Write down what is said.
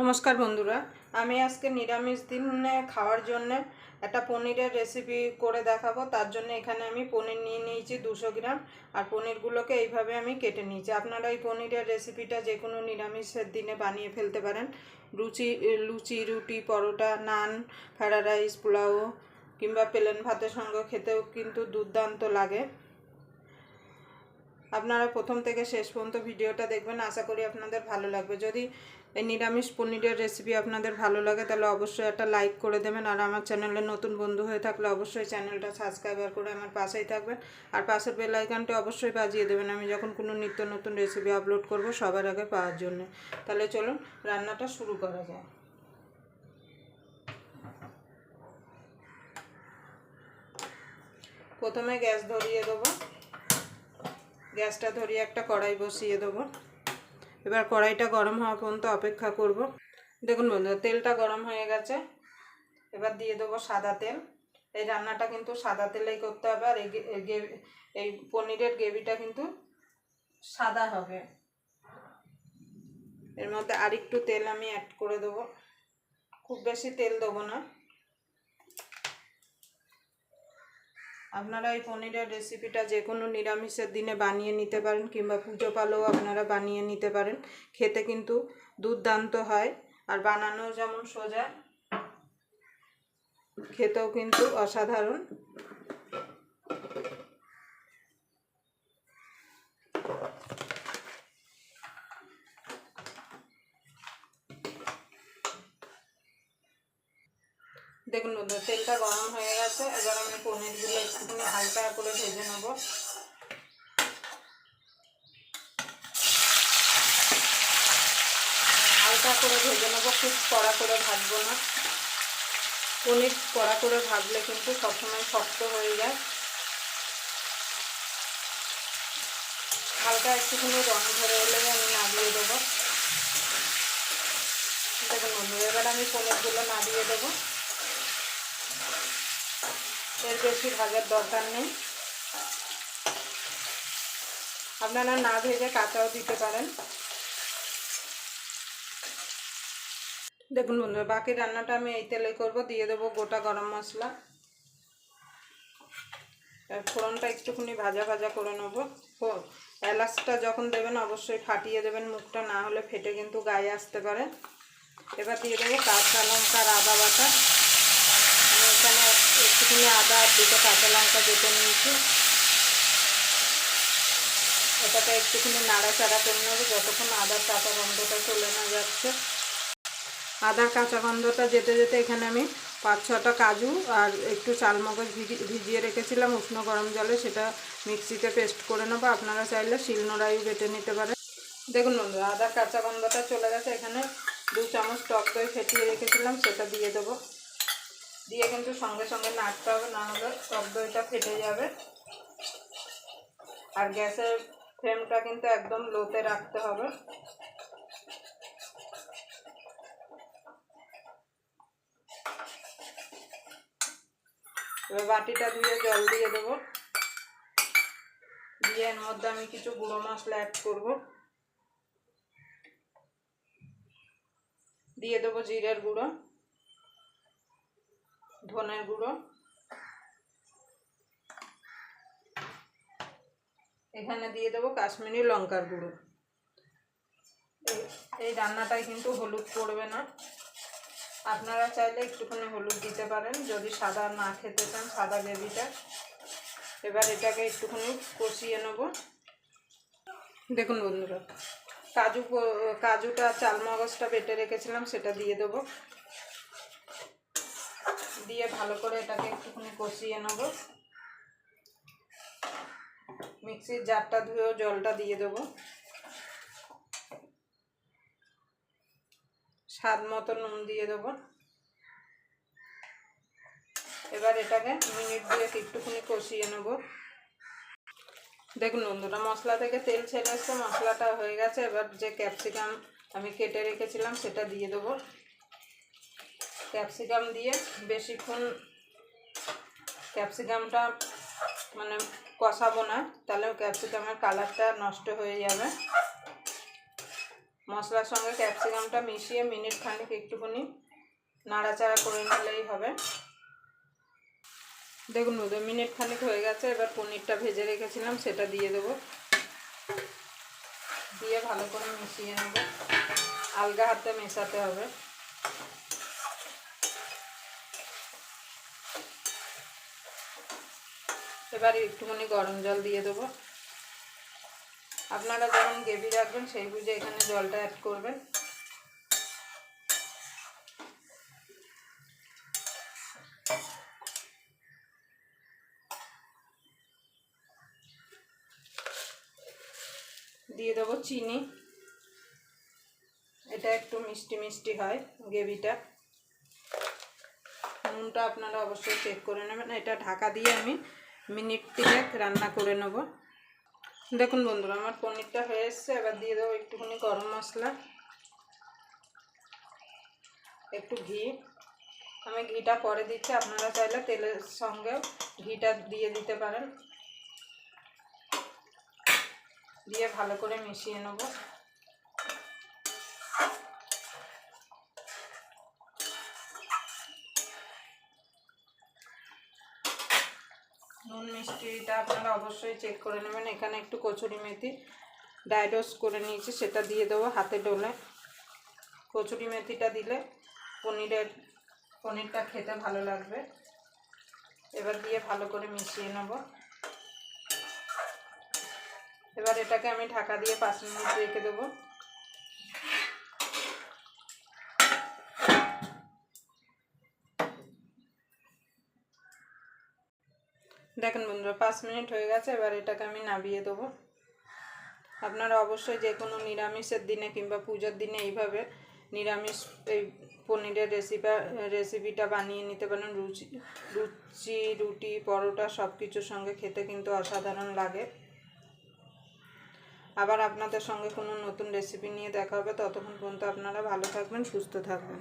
নমস্কার বন্ধুরা, আমি আজকে নিরামিষ দিনে খাওয়ার জন্য একটা পনিরের রেসিপি করে দেখাবো। তার জন্য এখানে আমি পনির নিয়ে নিয়েছি দুশো গ্রাম, আর পনিরগুলোকে এইভাবে আমি কেটে নিয়েছি। আপনারা এই পনিরের রেসিপিটা যে কোনো নিরামিষের দিনে বানিয়ে ফেলতে পারেন। লুচি লুচি, রুটি, পরোটা, নান, ফ্রায়েড রাইস, পোলাও, কিংবা প্লেন ভাতের সঙ্গে খেতেও কিন্তু দুর্দান্ত লাগে। আপনারা প্রথম থেকে শেষ পর্যন্ত ভিডিওটা দেখবেন, আশা করি আপনাদের ভালো লাগবে। যদি এই নিরামিষ পনিরের রেসিপি আপনাদের ভালো লাগে, তাহলে অবশ্যই একটা লাইক করে দেবেন। আর আমার চ্যানেলে নতুন বন্ধু হয়ে থাকলে অবশ্যই চ্যানেলটা সাবস্ক্রাইবার করে আমার পাশেই থাকবেন। আর পাশের বেল আইকনটা অবশ্যই বাজিয়ে দেবেন। আমি যখন কোনো নিত্য নতুন রেসিপি আপলোড করব সবার আগে পাওয়ার জন্য। তাহলে চলুন, রান্নাটা শুরু করা যায় প্রথমে গ্যাস ধরিয়ে দেবো। গ্যাসটা ধরিয়ে একটা কড়াই বসিয়ে দেবো। এবার কড়াইটা গরম হওয়া পর্যন্ত অপেক্ষা করব। দেখুন বন্ধুরা, তেলটা গরম হয়ে গেছে। এবার দিয়ে দেবো সাদা তেল। এই রান্নাটা কিন্তু সাদা তেলেই করতে হবে আর এই এই পনিরের গ্রেভিটা কিন্তু সাদা হবে। এর মধ্যে আরেকটু তেল আমি অ্যাড করে দেবো। খুব বেশি তেল দেবো না। আপনারা এই পনিরের রেসিপিটা যে কোনো নিরামিষের দিনে বানিয়ে নিতে পারেন কিংবা পুজো পালেও আপনারা বানিয়ে নিতে পারেন। খেতে কিন্তু দুর্দান্ত হয়। আর বানানো যেমন সোজা, খেতেও কিন্তু অসাধারণ। দেখুন তেলটা গরম হয়ে গেছে। এবার আমি পনিরগুলো একটুখানি হালকা করে ভেজে নেব। হালকা করে ভেজে নেব, খুব কড়া করে ভাজবো না। পনির কড়া করে ভাজলে কিন্তু সবসময় শক্ত হয়ে যায়। হালকা একটুখানি রং ধরে এলে আমি নামিয়ে দেবো। দেখুন বন্ধু এবার আমি পনিরগুলো নামিয়ে দেবো। এর বেশি ভাজার দরকার নেই। আপনারা না ভেজে কাঁচাও দিতে পারেন। দেখুন বন্ধুরা, বাকি রান্নাটা আমি এই তেলে করব, দিয়ে দেবো গোটা গরম মশলা। ফোড়নটা একটুখানি ভাজা ভাজা করে নেব। এলাচটা যখন দেবেন অবশ্যই ফাটিয়ে দেবেন মুখটা, না হলে ফেটে কিন্তু গায়ে আসতে পারে। এবার দিয়ে দেবো কাঁচা লঙ্কার আদা বাটা। এখানে একটুখানি আদা আর দুটো কাঁচা লঙ্কা বেটে নিয়েছি। এটাকে একটুখানি নাড়াচাড়া করে নেব, যতক্ষণ আদার কাঁচা গন্ধটা চলে না যাচ্ছে। আদার কাঁচা গন্ধটা যেতে যেতে এখানে আমি পাঁচ ছটা কাজু আর একটু চালমগজ ভিজি, ভিজিয়ে রেখেছিলাম উষ্ণ গরম জলে, সেটা মিক্সিতে পেস্ট করে নেব। আপনারা চাইলে শিলনোড়াইও বেটে নিতে পারেন। দেখুন বন্ধু আদার কাঁচা গন্ধটা চলে গেছে। এখানে দু চামচ টক দই ফেটিয়ে রেখেছিলাম, সেটা দিয়ে দেবো। দিয়ে কিন্তু সঙ্গে সঙ্গে নাড়তে হবে, না হলে টক দইটা ফেটে যাবে। আর গ্যাসের ফ্লেমটা কিন্তু একদম লোতে রাখতে হবে। এবার বাটিটা ধুয়ে জল দিয়ে দেবো। দিয়ে এর মধ্যে আমি কিছু গুঁড়ো মশলা অ্যাড করব। দিয়ে দেবো জিরের গুঁড়ো। ধনের গুঁড়ো। এখানে দিয়ে দেবো কাশ্মীরি লঙ্কার গুঁড়ো। এই- রান্নাটায় কিন্তু হলুদ পড়বে না। আপনারা চাইলে একটুখানি হলুদ দিতে পারেন, যদি সাদা না খেতে চান, সাদা গ্রেভিটা। এবার এটাকে একটুখানি কষিয়ে নেব। দেখুন বন্ধুরা, কাজু কাজুটা চালমগজটা বেটে রেখেছিলাম, সেটা দিয়ে দেবো। দিয়ে ভালো করে এটাকে একটুখানি কষিয়ে নেব। মিক্সির জারটা ধুয়েও জলটা দিয়ে দেবো। স্বাদ মতো নুন দিয়ে দেবো। এবার এটাকে মিনিট দিয়ে একটুখানি কষিয়ে নেব। দেখুন বন্ধুরা, মশলা থেকে তেল ছেড়ে এসছে, মশলাটা হয়ে গেছে। এবার যে ক্যাপসিকাম আমি কেটে রেখেছিলাম, সেটা দিয়ে দেবো। ক্যাপসিকাম দিয়ে বেশিক্ষণ ক্যাপসিকামটা মানে কষাবো না, তাহলে ক্যাপসিকামের কালারটা নষ্ট হয়ে যাবে। মশলার সঙ্গে ক্যাপসিকামটা মিশিয়ে মিনিট খানিক একটুখানি নাড়াচাড়া করে নিলেই হবে। দেখুন দু মিনিট খানিক হয়ে গেছে, এবার পনিরটা ভেজে রেখেছিলাম, সেটা দিয়ে দেবো। দিয়ে ভালো করে মিশিয়ে নেব। আলগা হাতে মেশাতে হবে। এবার একটুখানি গরম জল দিয়ে দেবো। আপনারা যেমন গ্রেভি রাখবেন, সেই বুঝে এখানে জলটা অ্যাড করবেন। দিয়ে দেবো চিনি। এটা একটু মিষ্টি মিষ্টি হয় গ্রেভিটা। নুনটা আপনারা অবশ্যই চেক করে নেবেন। এটা ঢাকা দিয়ে আমি মিনিট তিনেক রান্না করে নেব। দেখুন বন্ধুরা, আমার পনিরটা হয়ে এসছে। এবার দিয়ে দেবো একটুখানি গরম মশলা, একটু ঘি। আমি ঘিটা পরে দিচ্ছি, আপনারা চাইলে তেলের সঙ্গেও ঘিটা দিয়ে দিতে পারেন। দিয়ে ভালো করে মিশিয়ে নেব। নুন মিষ্টিটা আপনারা অবশ্যই চেক করে নেবেন। এখানে একটু কচুরি মেথি ডাইডোস করে নিয়েছি, সেটা দিয়ে দেবো হাতে ডোলে। কচুরি মেথিটা দিলে পনিরের, পনিরটা খেতে ভালো লাগবে। এবার দিয়ে ভালো করে মিশিয়ে নেব। এবার এটাকে আমি ঢাকা দিয়ে পাঁচ মিনিট রেখে দেবো। দেখেন বন্ধুরা, পাঁচ মিনিট হয়ে গেছে, এবার এটাকে আমি নামিয়ে দেবো। আপনারা অবশ্যই যে কোনো নিরামিষের দিনে কিংবা পুজোর দিনে এইভাবে নিরামিষ এই পনিরের রেসিপি রেসিপিটা বানিয়ে নিতে পারেন। রুচি লুচি রুটি, পরোটা সব কিছুর সঙ্গে খেতে কিন্তু অসাধারণ লাগে। আবার আপনাদের সঙ্গে কোনো নতুন রেসিপি নিয়ে দেখা হবে, ততক্ষণ পর্যন্ত আপনারা ভালো থাকবেন, সুস্থ থাকবেন।